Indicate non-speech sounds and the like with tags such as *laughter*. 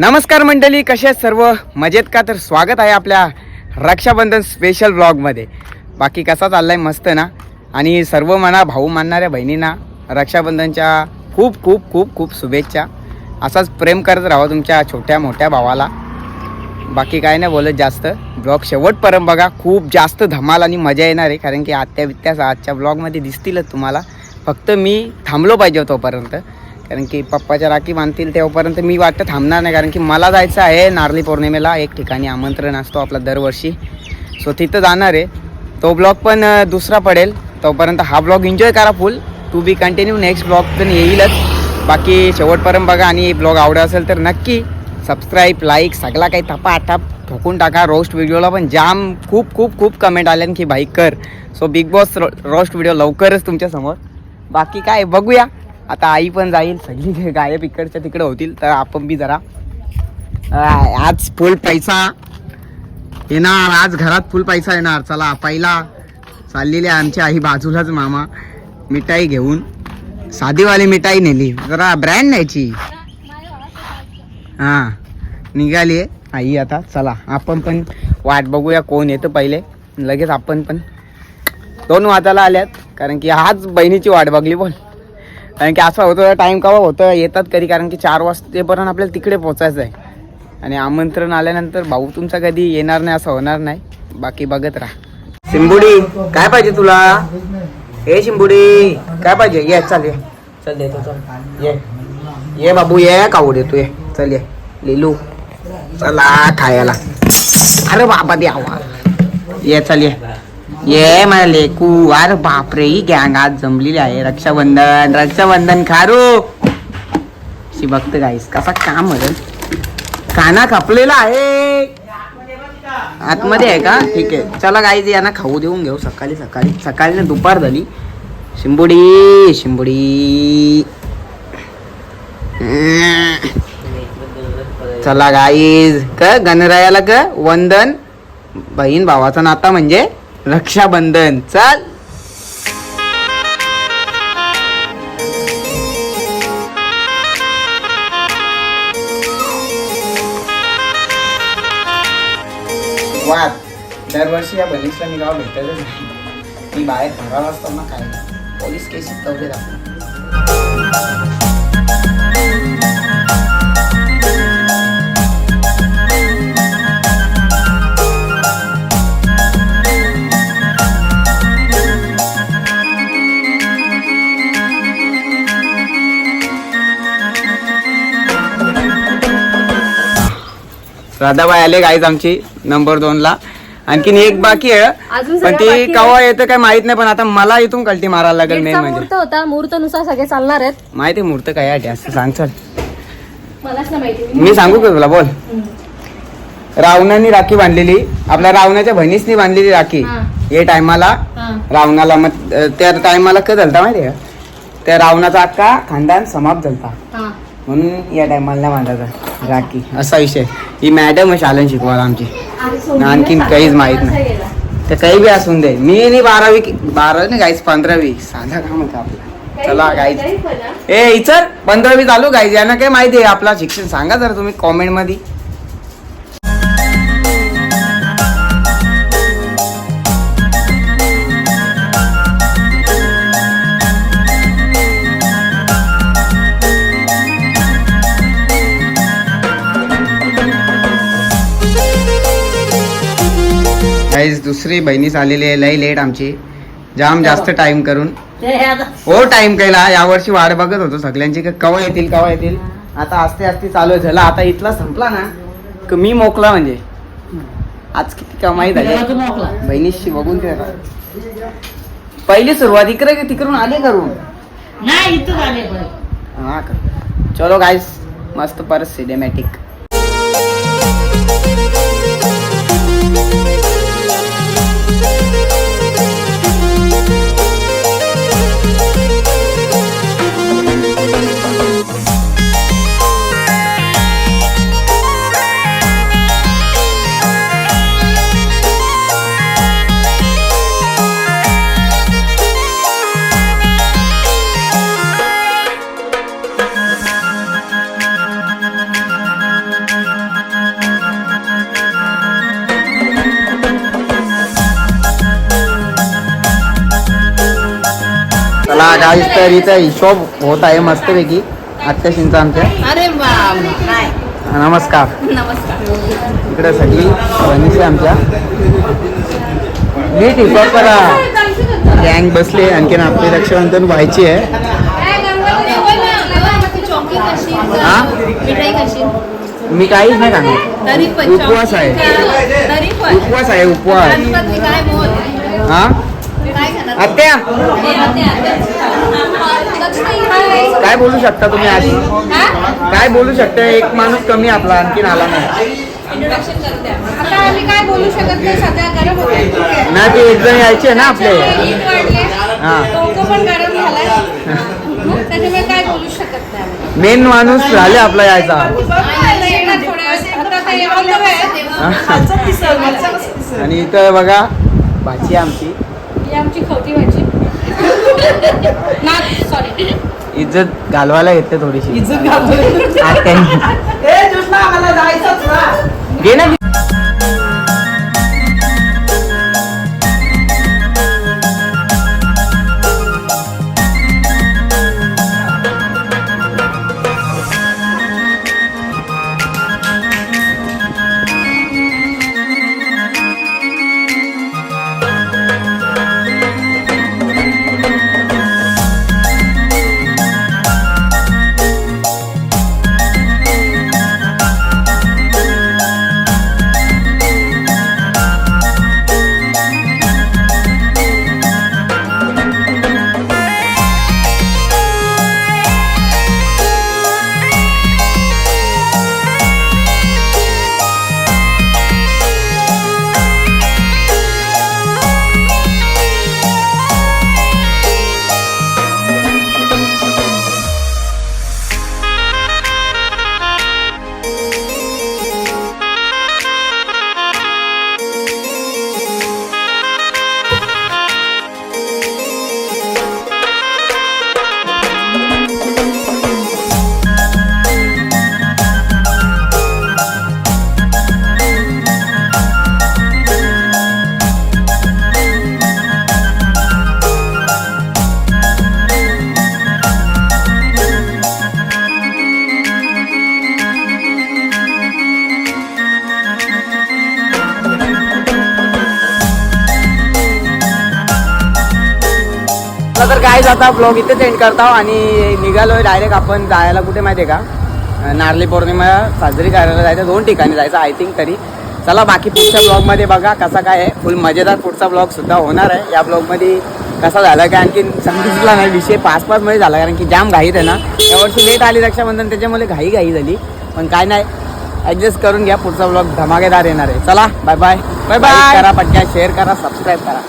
नमस्कार मंडळी कशा आहेत सर्व? मजेत का? तर स्वागत आहे आपल्या रक्षाबंधन स्पेशल ब्लॉगमध्ये बाकी कसा चालला आहे मस्त ना? आणि सर्व मना भाऊ मानणाऱ्या बहिणींना रक्षाबंधनच्या खूप खूप खूप खूप शुभेच्छा. असाच प्रेम करत राहा तुमच्या छोट्या मोठ्या भावाला. बाकी काय नाही बोलत जास्त. ब्लॉग शेवटपर्यंत बघा. खूप जास्त धमाल आणि मजा येणार आहे कारण की आत्या बित्यास आजच्या ब्लॉगमध्ये दिसतीलच तुम्हाला. फक्त मी थांबलो पाहिजे तोपर्यंत. कारण की पप्पाच्या राखी बांधतील तेव्हापर्यंत मी वाटतं थांबणार नाही. कारण की मला जायचं आहे नारली पौर्णिमेला. एक ठिकाणी आमंत्रण असतो आपला दरवर्षी. सो तिथं जाणार आहे. तो ब्लॉग पण दुसरा पडेल. तोपर्यंत हा ब्लॉग एन्जॉय करा full to be continue next blog पण येईलच. बाकी शेवटपर्यंत बघा आणि ब्लॉग आवडत असेल तर नक्की सबस्क्राईब लाईक सगळा काही थपा ठोकून टाका. रोस्ट व्हिडिओला पण जाम खूप खूप खूप कमेंट आल्या की भाई कर. So Bigg Boss roast video लवकरच तुमच्यासमोर बाकी काय बघूया. आता आई पण जाईल सगळी *laughs* गायब इकडच्या तिकडे होतील तर आपण बी जरा आज फुल पैसा येणार आज घरात फुल पैसा येणार. चला पहिला चाललेली आहे आमची आई बाजूलाच मामा मिठाई घेऊन. साधीवाली मिठाई नेली. जरा ब्रँड न्यायची. हां निघाली आहे आई आता. चला आपण पण वाट बघूया कोण येतं पहिले. लगेच आपण पण दोन वाजायला आल्यात कारण की आज बहिणीची वाट बघली बोल कारण की असं होतं टाईम कवा होतं येतात कधी कारण की चार वाजतेपर्यंत आपल्याला तिकडे पोचायचं आहे. आणि आमंत्रण आल्यानंतर भाऊ तुमचा कधी येणार नाही असं होणार नाही. बाकी बघत राहा. शिंबुडी काय पाहिजे तुला? हे शिंबुडी काय पाहिजे? ये चल ये. चल देतो चल. ये. ये बाबू ये. काऊ देतो ये. चल ये. लिलू. चला खायला. अरे बाबा द्यावा ये चल ये. ये मला लेकू अरे बापरे ही गँग आज जमलेली आहे. रक्षाबंधन रक्षाबंधन खारू. शी बघत गाईस कसा काम म्हणेल काना खपलेला आहे. आतमध्ये आहे का? ठीक आहे. चला गाईज यांना खाऊ देऊन घेऊ सकाळी सकाळी. सकाळी ना दुपार झाली. शिंबुडी शिंबुडी. चला गाईज क? गणरायाला क? वंदन. बहीण भावाचा नाता म्हणजे? रक्षाबंधन. चल. वाद. दरवर्षी या बहिणीला मी गाव भेटतच नाही. मी बाहेर घरात असताना काय पोलीस केसीत कवले दाखव राधाबाई आले गाईज आमची नंबर दोन ला. आणखीन एक बाकी आहे. पण ती. कवा येतं काय माहीत नाही पण आता मला इथून कल्टी मारायला लागेल मेन म्हणजे. मुहूर्त होता मुहूर्तानुसार सगळे चालणार आहेत. माहिती आहे मूर्त काय आहे असं सांग चल. मलाच नाही माहिती. मी सांगू का तुला बोल. रावणाने राखी बांधलेली. आपल्या रावणाच्या बहिणीसनी बांधलेली राखी. हा. हे टायमाला हा. रावणाला मग अं, त्या टायमाला काय झालता माहिती आहे का? त्या रावणाचा अख्खा खानदान समाप्त झालता. हा. म्हणून या टायमाला बांधायचा राखी असा विषय. ही मॅडम आहे शालन शिकवायला आमची. आणखीन काहीच माहीत कसा नाही. तर काही बी असून दे. मी नाही बारावी बारावी नाही गाईच पंधरावी. साधा काम होतं आपला. चला काही गाईच काही हा. ए इचर पंधरावी चालू गाईज यांना काय माहिती आहे. आपला शिक्षण सांगा जरा तुम्ही कॉमेंट गाईज दुसरी बहिणीच आलेली आहे. लई लेट आमची. जाम जास्त टाइम करून. हे टाइम केला. यावर्षी वाट बघत होतो सगळ्यांची. की कवा येतील कवा येतील? आता आस्ते आस्ते चालू आहे. झाला आता इथला संपला ना. की मी मोकला म्हणजे. आज किती कमाई झाली बहिणीशी बघून ते पहिली सुरुवात इकडे की तिकडून आले करून. हा का? चलो गाईस मस्त परत सिनेमॅटिक काही तर इथं हिशोब होत आहे मस्तपैकी. अत्याशींचा आमच्या अरे नमस्कार. नमस्कार. इकडे सगळी बहिणीचे आमच्या. नीट हिशोब करा. गँग बसले आणखीन आपली रक्षाबंधन व्हायची आहे. हा? मी काहीच नाही खाणार पण उपवास आहे. उपवास आहे उपवास. हा? आत्या. काय बोलू शकता तुम्ही आधी? काय बोलू शकता? एक माणूस कमी आपला आणखीन आला नाही. इंट्रोडक्शन करू द्या. आता आम्ही काय बोलू शकत नाही ते एक जण यायचे ना आपले. हा. मेन माणूस झाले आपला यायचा. आणि इथं बघा आहे आमची. ही आमची खवटी भाजी. सॉरी इज्जत घालवायला येते थोडीशी. इज्जत घालतोय आत्याने. *laughs* ए जुष्णा आम्हाला जायचंच ना. घे ना. चला तर काय जाता ब्लॉग इथेच एंड करता आणि निघालोय डायरेक्ट आपण जायला कुठे माहिती आहे का नारळी पौर्णिमा साजरी करायला जायचं दोन ठिकाणी जायचं आय थिंक तरी. चला बाकी पुढच्या ब्लॉगमध्ये बघा कसा काय आहे. फुल मजेदार पुढचा ब्लॉग सुद्धा होणार आहे. या ब्लॉगमध्ये कसा झाला काय आणखी समजला नाही विषय पाच पाच मध्ये झाला कारण की जाम घाईत आहे ना. यावर्षी लेट आली रक्षाबंधन त्याच्यामुळे घाई घाई झाली. पण काय नाही ऍडजस्ट करून घ्या पुढचा ब्लॉग धमाकेदार येणार आहे. चला बाय बाय बाय बाय करा पटक्या शेअर करा सबस्क्राईब करा.